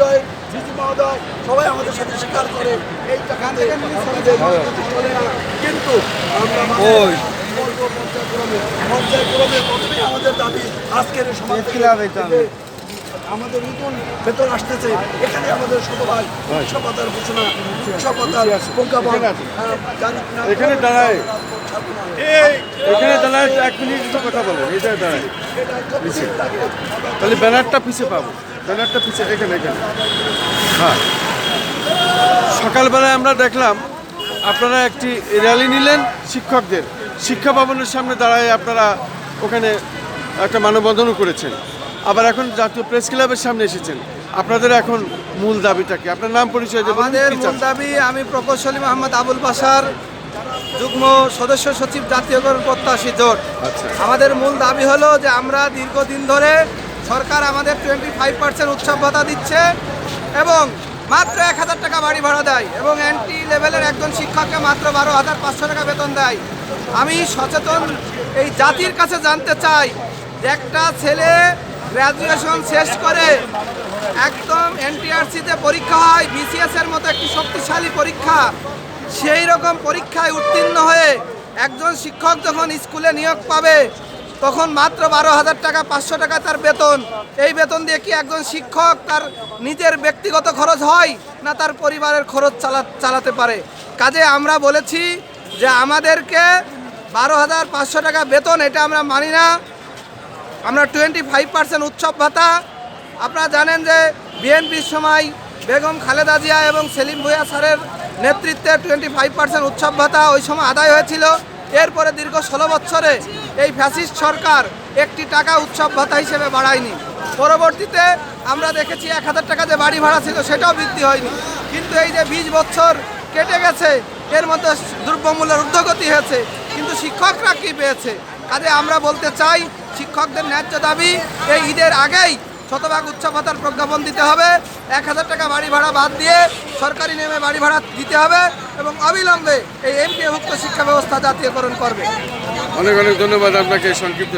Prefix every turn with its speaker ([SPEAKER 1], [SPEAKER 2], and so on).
[SPEAKER 1] মহোদয় জিজি মহোদয় সবাই আমাদের সাথে স্বীকার করে এই কিন্তু আমরা পর্যায়ক্রমে প্রথমেই আমাদের দাবি আজকের সমাজ আমাদের নতুন বেতন আসতেছে। এখানে আমাদের শতভাগ উৎসবতার ঘোষণা প্রজ্ঞাপন। হ্যাঁ,
[SPEAKER 2] এখানে দাঁড়ায়। এখানে দাঁড়ায় এক মিনিট কথা বলেন এটা দাঁড়ায় তাহলে ব্যানারটা পিছিয়ে পাবো। ব্যানারটা পিছে এখানে এখানে হ্যাঁ। সকালবেলায় আমরা দেখলাম আপনারা একটি র্যালি নিলেন শিক্ষকদের। শিক্ষা ভবনের সামনে দাঁড়ায় আপনারা ওখানে একটা মানববন্ধনও করেছেন। আবার এখন জাতীয় প্রেস ক্লাবের সামনে এসেছেন। আপনাদের এখন মূল দাবিটা কি? আপনার নাম পরিচয় দেবেন
[SPEAKER 3] আমাদের মূল দাবি আমি প্রকৌশলী মোহাম্মদ আবুল বাসার যুগ্ম সদস্য সচিব জাতীয়করণ প্রত্যাশী জোট।
[SPEAKER 2] আচ্ছা।
[SPEAKER 3] আমাদের মূল দাবি হলো যে আমরা দীর্ঘদিন ধরে সরকার আমাদের টোয়েন্টি ফাইভ পার্সেন্ট উৎসব ভাতা দিচ্ছে এবং মাত্র এক হাজার টাকা বাড়ি ভাড়া দেয় এবং এনটি লেভেলের একজন শিক্ষককে মাত্র বারো হাজার পাঁচশো টাকা বেতন দেয়। আমি সচেতন এই জাতির কাছে জানতে চাই যে একটা ছেলে গ্র্যাজুয়েশন শেষ করে একদম এনটিআরসিতে পরীক্ষা হয় বিসিএস এর মতো একটি শক্তিশালী পরীক্ষা, সেই রকম পরীক্ষায় উত্তীর্ণ হয়ে একজন শিক্ষক যখন স্কুলে নিয়োগ পাবে তখন মাত্র বারো হাজার টাকা, পাঁচশো টাকা তার বেতন। এই বেতন দিয়ে কি একজন শিক্ষক তার নিজের ব্যক্তিগত খরচ হয় না তার পরিবারের খরচ চালা চালাতে পারে? কাজে আমরা বলেছি যে আমাদেরকে বারো হাজার পাঁচশো টাকা বেতন, এটা আমরা মানি না। আমরা টোয়েন্টি ফাইভ পার্সেন্ট উৎসব ভাতা। আপনারা জানেন যে বিএনপির সময় বেগম খালেদা জিয়া এবং সেলিম ভুয়া স্যারের নেতৃত্বে টোয়েন্টি ফাইভ পার্সেন্ট উৎসব ভাতা ওই সময় আদায় হয়েছিল। এরপরে দীর্ঘ ষোলো বছরে এই ফ্যাসিস্ট সরকার একটি টাকা উৎসব ভাতা হিসেবে বাড়ায়নি। পরবর্তীতে আমরা দেখেছি এক হাজার টাকা যে বাড়ি ভাড়া ছিল সেটাও বৃদ্ধি হয়নি। কিন্তু এই যে বিশ বছর কেটে গেছে, এর মধ্যে দ্রব্যমূল্যের ঊর্ধ্বগতি হয়েছে, কিন্তু শিক্ষকরা কি পেয়েছে? কাজে আমরা বলতে চাই, শিক্ষকদের ন্যায্য দাবি, এই ঈদের আগেই শতভাগ উৎসব ভাতার প্রজ্ঞাপন দিতে হবে। এক হাজার টাকা বাড়ি ভাড়া বাদ দিয়ে সরকারি নেমে বাড়ি ভাড়া দিতে হবে এবং অবিলম্বে এই এমপিভুক্ত শিক্ষা ব্যবস্থা জাতীয়করণ করবে।
[SPEAKER 2] অনেক অনেক ধন্যবাদ আপনাকে সংক্ষিপ্ত